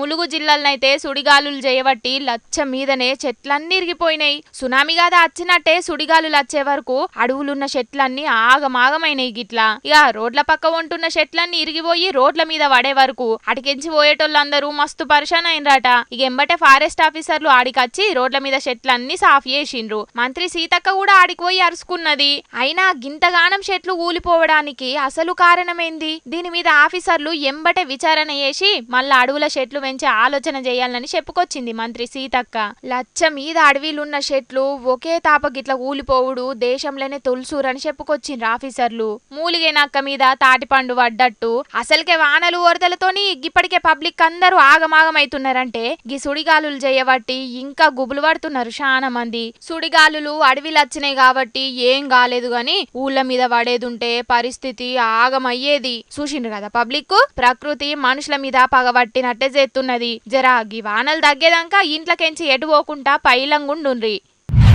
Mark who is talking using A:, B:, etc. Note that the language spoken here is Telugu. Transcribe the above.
A: ములుగు జిల్లాలనైతే సుడిగాలులు చేయబట్టి లచ్చ మీదనే చెట్లన్నీ ఇరిగిపోయినాయి. సునామీ గాథ వచ్చినట్టే సుడిగాలులు వచ్చే వరకు అడవులున్న చెట్లన్నీ ఆగమాగమైనాయి గిట్లా. ఇక రోడ్ల పక్క ఉంటున్న చెట్లన్నీ ఇరిగిపోయి రోడ్ల మీద పడే వరకు అటికించి పోయేటోళ్ళందరూ మస్తు పరిశాన్ అయినరాట. ఇక ఎంబటే ఫారెస్ట్ ఆఫీసర్లు ఆడికొచ్చి రోడ్ల మీద చెట్లన్నీ సాఫ్ చేసిండ్రు. మంత్రి సీతక్క కూడా ఆడికి పోయి అరుసుకున్నది. అయినా గింతగానం చెట్లు ఊలిపోవడానికి అసలు కారణమేంది? దీని మీద ఆఫీసర్లు ఎంబటే విచారణ చేసి మళ్ళా అడవుల చెట్లు పెంచే ఆలోచన చేయాలని చెప్పుకొచ్చింది మంత్రి సీతక్క. లచ్చ మీద అడవిలున్న చెట్లు ఒకే తాపగిట్ల ఊలిపోవుడు దేశంలోనే తొలుసూరని చెప్పుకొచ్చిండ్రు ఆఫీసర్లు. మూలిగే నక్క మీద తాటిపండు పడ్డట్టు అసలుకే వానలు వరదలతోని ఇప్పటికే పబ్లిక్ అందరూ ఆగమాగమైతున్నారంటే గీ సుడిగాలులు చేయబట్టి ఇంకా గుబులు పడుతున్నారు చాలా మంది. సుడిగాలులు అడవిలు వచ్చినాయి కాబట్టి ఏం కాలేదు గాని ఊళ్ళ మీద పడేదుంటే పరిస్థితి ఆగమయ్యేది. చూసిండ్రు కదా పబ్లిక్ ప్రకృతి మనుషుల మీద పగబట్టినట్టే చేస్తున్నది జరా గీ వానలు తగ్గేదాకా ఇంట్లోకెంచి ఎటు పోకుండా పైలంగుండుండ్రి.